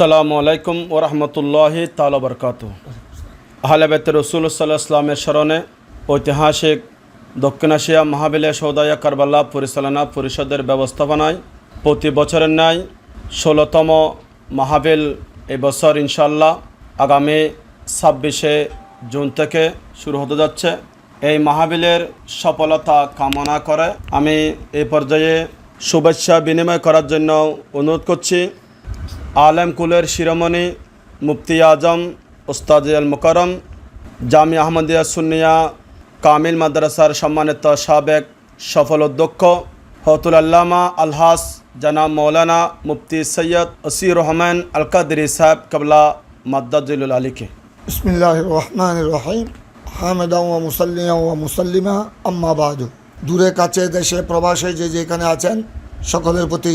আসসালামু আলাইকুম ওরহমতুল্লাহি তাল বরকাত আহলেবেত রসুল সাল্লাহ ইসলামের স্মরণে ঐতিহাসিক দক্ষিণ এশিয়া মাহাবিলে সৌদায়া কারবাল্লা পরিচালনা পরিষদের ব্যবস্থাপনায় প্রতি বছরের ন্যায় ষোলোতম মাহাবিল এবছর ইনশাল্লাহ আগামী ছাব্বিশে জুন থেকে শুরু হতে যাচ্ছে। এই মাহাবিলের সফলতা কামনা করে আমি এই পর্যায়ে শুভেচ্ছা বিনিময় করার জন্য অনুরোধ করছি। আলম কুলের শিরোমণি মুফতি আজম ওস্তাদ মুকরম জামি আহমদিয়া সুনিয়া কামিল মাদ্রাসার সম্মানিত সাবেক সফল অধ্যক্ষ হতুল আল্লামা আলহাস জানা মৌলানা মুফতি সৈয়দ ওসির রহমান আলকাদি সাহেব কবলা মাদ্দাজুল আলীকে। বিসমিল্লাহ রহমান রহিম। হামেদা মুসল্লিয়া ও মুসল্লিমা আম্মাবাদু দূরে কাছে দেশে প্রবাসে যে যেখানে আছেন, সকলের প্রতি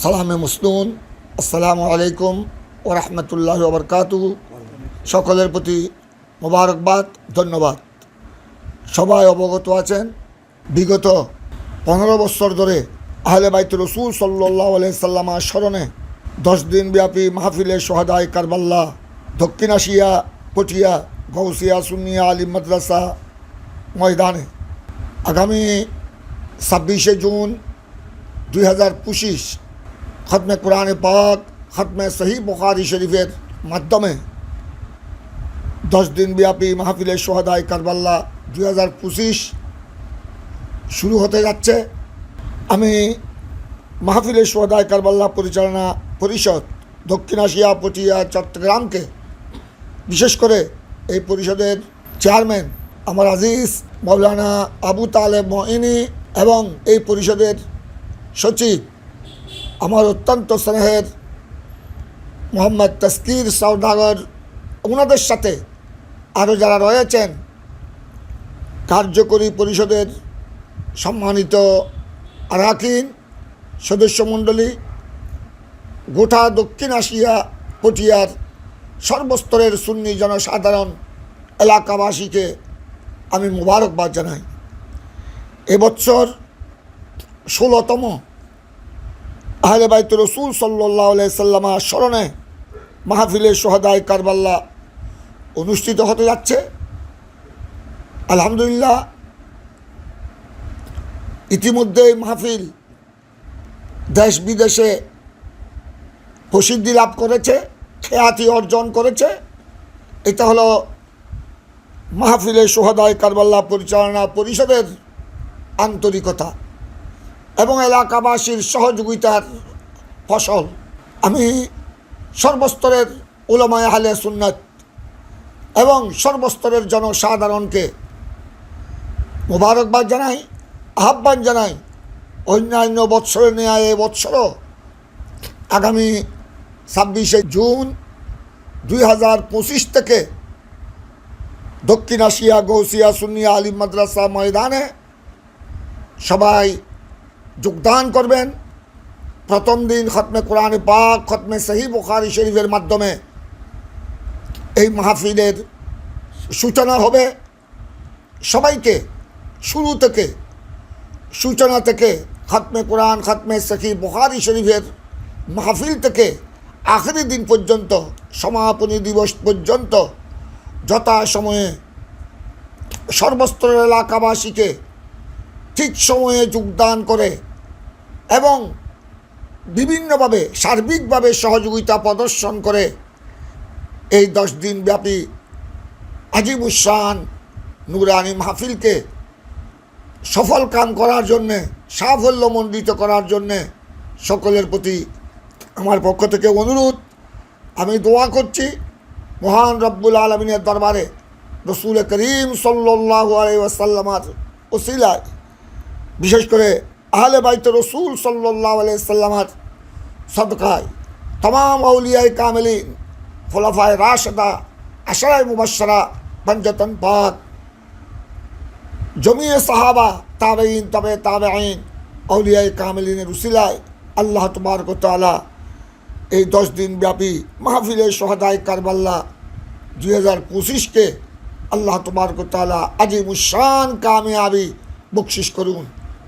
সালামে মুসলুন আসসালামু আলাইকুম ও রহমতুল্লাহ বরকাতু সকলের প্রতি মোবারকবাদ, ধন্যবাদ। সবাই অবগত আছেন, বিগত পনেরো বছর ধরে আহলে বাইত রসুল সাল্লাহ সাল্লামার স্মরণে দশ দিন ব্যাপী মাহফিলে সোহাদায় কারবাল্লা, দক্ষিণ আসিয়া, পটিয়া গৌসিয়া সুনিয়া আলিম মাদ্রাসা ময়দানে আগামী ছাব্বিশে জুন দুই হাজার পঁচিশ খতমে কোরআনে পাক খতমে সহি বুখারি শরীফের মাধ্যমে দশ দিন ব্যাপী মাহফিলের সোহাদায় কারবাল্লা দুই হাজার পঁচিশ শুরু হতে যাচ্ছে আমি মাহফিলের সোহাদায় কারবাল্লা পরিচালনা পরিষদ দক্ষিণ এশিয়া পটিয়া চট্টগ্রামকে বিশেষ করে এই পরিষদের চেয়ারম্যান আমার আজিজ মৌলানা আবু তালেব মইনি এবং এই পরিষদের সচিব আমার অত্যন্ত স্নেহের মোহাম্মদ তস্কির সৌদাগর ওনাদের সাথে আরও যারা রয়েছেন, কার্যকরী পরিষদের সম্মানিত আরাকিন সদস্যমণ্ডলী, গোটা দক্ষিণ এশিয়া পটিয়ার সর্বস্তরের সুন্নি জনসাধারণ এলাকাবাসীকে আমি মোবারকবাদ জানাই। এবছর ষোলোতম আহলে বাইত রসুল সাল্লাহ সাল্লামা স্মরণে মাহফিলে সোহাদায় কারবাল্লা অনুষ্ঠিত হতে যাচ্ছে। আলহামদুলিল্লাহ ইতিমধ্যে মাহফিল দেশ বিদেশে প্রসিদ্ধি লাভ করেছে, খ্যাতি অর্জন করেছে। এটা হলো মাহফিলে সোহাদায় কারবাল্লা পরিচালনা পরিষদের আন্তরিকতা। এবং এলাকাবাসীর সহযোগিতার ফসল। আমি সর্বস্তরের উলমায় হালে সুন্নত এবং সর্বস্তরের জনসাধারণকে মোবারকবাদ জানাই, আহ্বান জানাই, অন্যান্য বৎসরের ন্যায় এ বৎসরও আগামী ছাব্বিশে জুন দুই হাজার পঁচিশ থেকে দক্ষিণ এশিয়া, গৌসিয়া সুনিয়া আলিম মাদ্রাসা ময়দানে সবাই যোগদান করবেন। প্রথম দিন খতমে কোরআনে পাক, খতমে সহি বুখারি শরীফের মাধ্যমে এই মাহফিলের সূচনা হবে। সবাইকে শুরু থেকে, সূচনা থেকে, খতমে কোরআন, খতমে সহি বুখারি শরীফের মাহফিল থেকে আখেরি দিন পর্যন্ত, সমাপনী দিবস পর্যন্ত যথাসময়ে সর্বস্তরের এলাকাবাসীকে ঠিক সময়ে যোগদান করে এবং বিভিন্নভাবে, সার্বিকভাবে সহযোগিতা প্রদর্শন করে এই দশ দিন ব্যাপী আজিবুসান নুরানি মাহফিলকে সফল কাম করার জন্যে, সাফল্যমণ্ডিত করার জন্যে সকলের প্রতি আমার পক্ষ থেকে অনুরোধ। আমি দোয়া করছি মহান রব্বুল আলমিনের দরবারে রসুল করিম সাল্লাহ আলাইসাল্লামার ওসিলায় বিশেষ করে আহলে বাইত রসুল সাল্লাহ আলাইসাল্লামার সদকায় তমাম আউলিয়াই কামেলিন, খোলাফায় রাশদা, আশরায় মুবাসরা পঞ্জতন পাক, জমিয়ে সাহাবা তাবেইন তবে তাবে আইন আউলিয়াই কামেলিনের উসিলায় আল্লাহ তবারক তালা এই দশ দিন ব্যাপী মাহফিলের সোহাদায় কারবাল্লা দুই হাজার পঁচিশকে আল্লাহ তবারক তালা আজিমুসান কামিয়াবি বকশিস করুন।